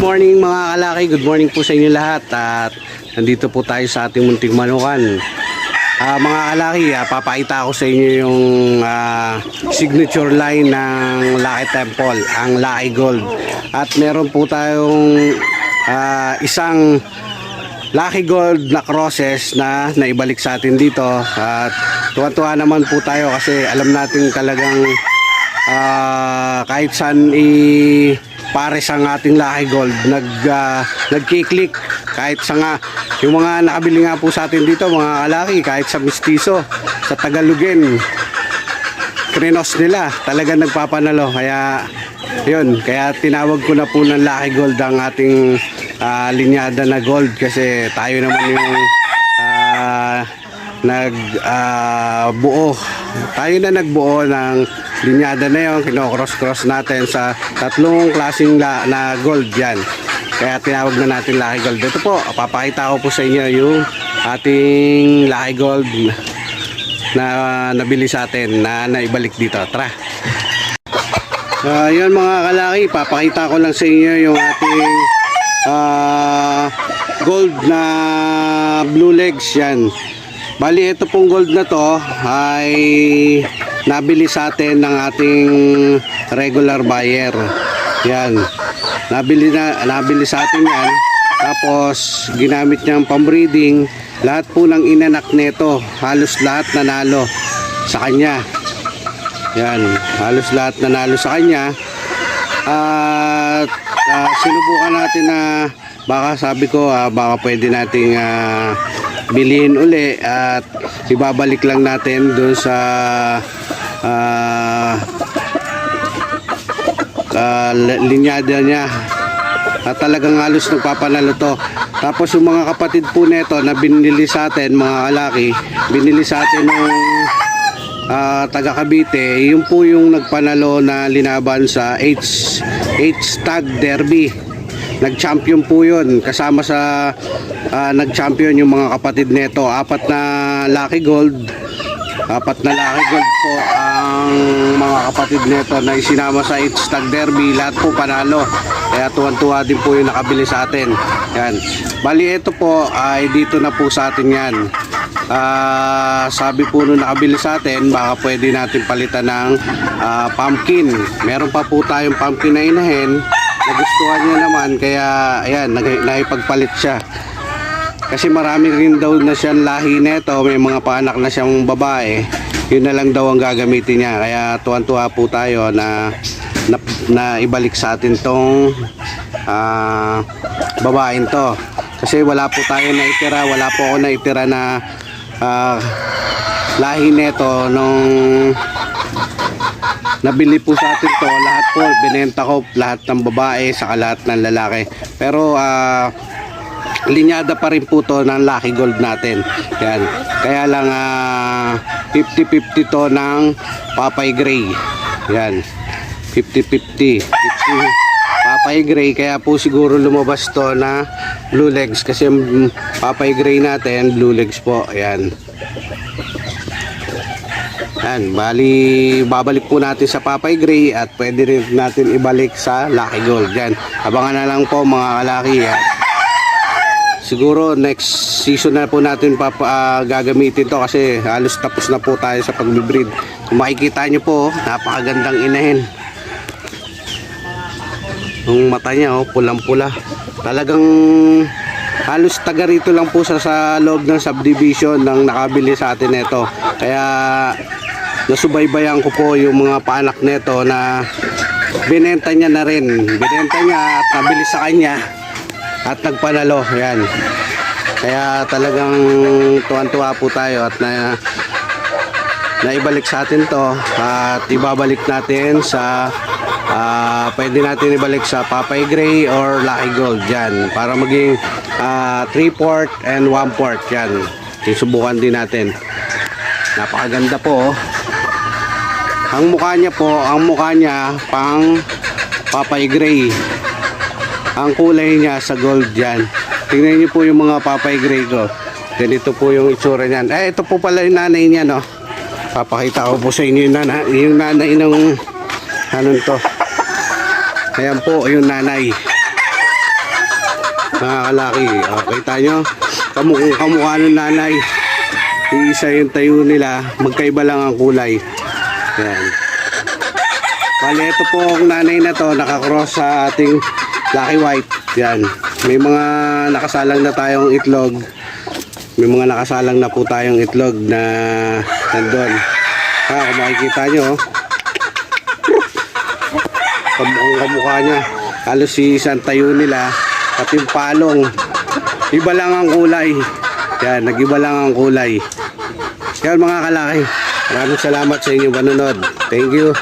morning mga kalaki, good morning po sa inyo lahat at nandito po tayo sa ating munting manukan. Ah, mga kalaki, ah, papakita ko sa inyo yung ah, signature line ng Lucky Temple, ang Lucky Gold. At meron po tayong ah, isang Lucky Gold na crosses na naibalik sa atin dito at tuwa-tuwa naman po tayo kasi alam natin talagang Ah, kahit saan i pares ang ating Lucky Gold. Nag uh, nagki-click. Kahit sa nga yung mga nakabili nga po sa atin dito mga kalaki kahit sa Mistiso sa Tagalugin krinos nila talaga nagpapanalo. Kaya yun kaya tinawag ko na po ng Lucky Gold ang ating ah, linyada na gold. Kasi tayo naman yung ah, nag ah, buo. Tayo na nagbuo ng linyada na yun kinocross cross natin sa tatlong klaseng la, na gold yan. Kaya tinawag na natin Lucky Gold. Ito po papakita ko po sa inyo yung ating Lucky Gold na nabili sa atin na naibalik dito. Tara. Uh, yun mga kalaki, papakita ko lang sa inyo yung ating ah, gold na blue legs yan. Bali ito pong gold na to ay nabili sa atin ng ating regular buyer. Yan. Nabili na nabili sa atin yan. Tapos ginamit niyang pambreeding. Lahat po ng inanak nito, halos lahat nanalo sa kanya. Yan, halos lahat nanalo sa kanya. At ah, sinubukan natin na baka sabi ko ah, baka pwede nating ah, bilhin uli at ibabalik lang natin doon sa ah, li- linyada niya at talagang halos nagpapanalo to tapos yung mga kapatid po nito na binili sa atin mga kalaki binili sa atin ng ah, taga Cavite, yun po yung nagpanalo na linaban sa H H Tag Derby. Nag-champion po yun kasama sa ah, nag-champion yung mga kapatid nito. Apat na Lucky Gold. Apat na Lucky Gold po ang mga kapatid nito na isinama sa H Tag Derby. Lahat po panalo. Kaya tuwan-tuwa din po yung nakabili sa atin. Yan. Bali ito po ay dito na po sa atin yan. Ah, sabi po nung nakabili sa atin, baka pwede natin palitan ng ah, pumpkin. Meron pa po tayong pumpkin na inahin. Nagustuhan niya naman, kaya ayan, naipagpalit siya. Kasi marami rin daw na siyang lahi neto, may mga paanak na siyang babae. Yun na lang daw ang gagamitin niya. Kaya tuwan-tuwa po tayo na, na, na ibalik sa atin tong ah, babaeng to. Kasi wala po tayo na itira, wala po ako na itira na ah, lahi neto nung nabili po sa atin to lahat po binenta ko lahat ng babae saka lahat ng lalaki. Pero ah linyada pa rin po to ng Lucky Gold natin. Yan. Kaya lang ah 50-50 to ng Papay Gray. Yan. 50-50 50 Papay Gray kaya po siguro lumabas to na blue legs kasi yung Papay Gray natin blue legs po. Ayan yan, bali babalik po natin sa Papay Gray at pwede rin natin ibalik sa Lucky Gold. Yan, abangan na lang po mga kalaki. Yan. Siguro next season na po natin papa, ah, gagamitin to kasi halos tapos na po tayo sa pagbibreed. Kung makikita nyo po, napakagandang inahin. Yung mata niya, oh, pulang-pula. Talagang halos taga rito lang po sa, sa loob ng subdivision ng nakabili sa atin ito. Kaya nasubaybayan ko po yung mga paanak nito na binenta niya na rin. Binenta niya at nabili sa kanya at nagpanalo. Yan. Kaya talagang tuwan-tuwa po tayo at na naibalik sa atin to at ibabalik natin sa ah, pwede natin ibalik sa Papay Gray or Lucky Gold yan para maging 3 port and 1 port yan. Susubukan din natin. Napakaganda po oh. ang mukha niya po ang mukha niya pang Papay Gray. Ang kulay niya sa gold yan tingnan niyo po yung mga Papay Gray ko. Ganito po yung itsura niyan. Eh ito po pala yung nanay niya no papakita ko po sa inyo yung nanay, yung nanay ng ano to ayan po yung nanay mga kalaki. O, kita nyo, kamukha, kamukha ng nanay. Iisa yung tayo nila, magkaiba lang ang kulay. Yan. Bale, ito po ang nanay na to, nakakross sa ating Lucky White. Yan. May mga nakasalang na tayong itlog. May mga nakasalang na po tayong itlog na nandun. Ha, kung makikita nyo, oh. kamukhang kamukha niya. Halos si isang tayo nila, pati yung palong. Iba lang ang kulay. Yan, nag-iba lang ang kulay. Yan mga kalaki. Maraming salamat sa inyong panonood. Thank you.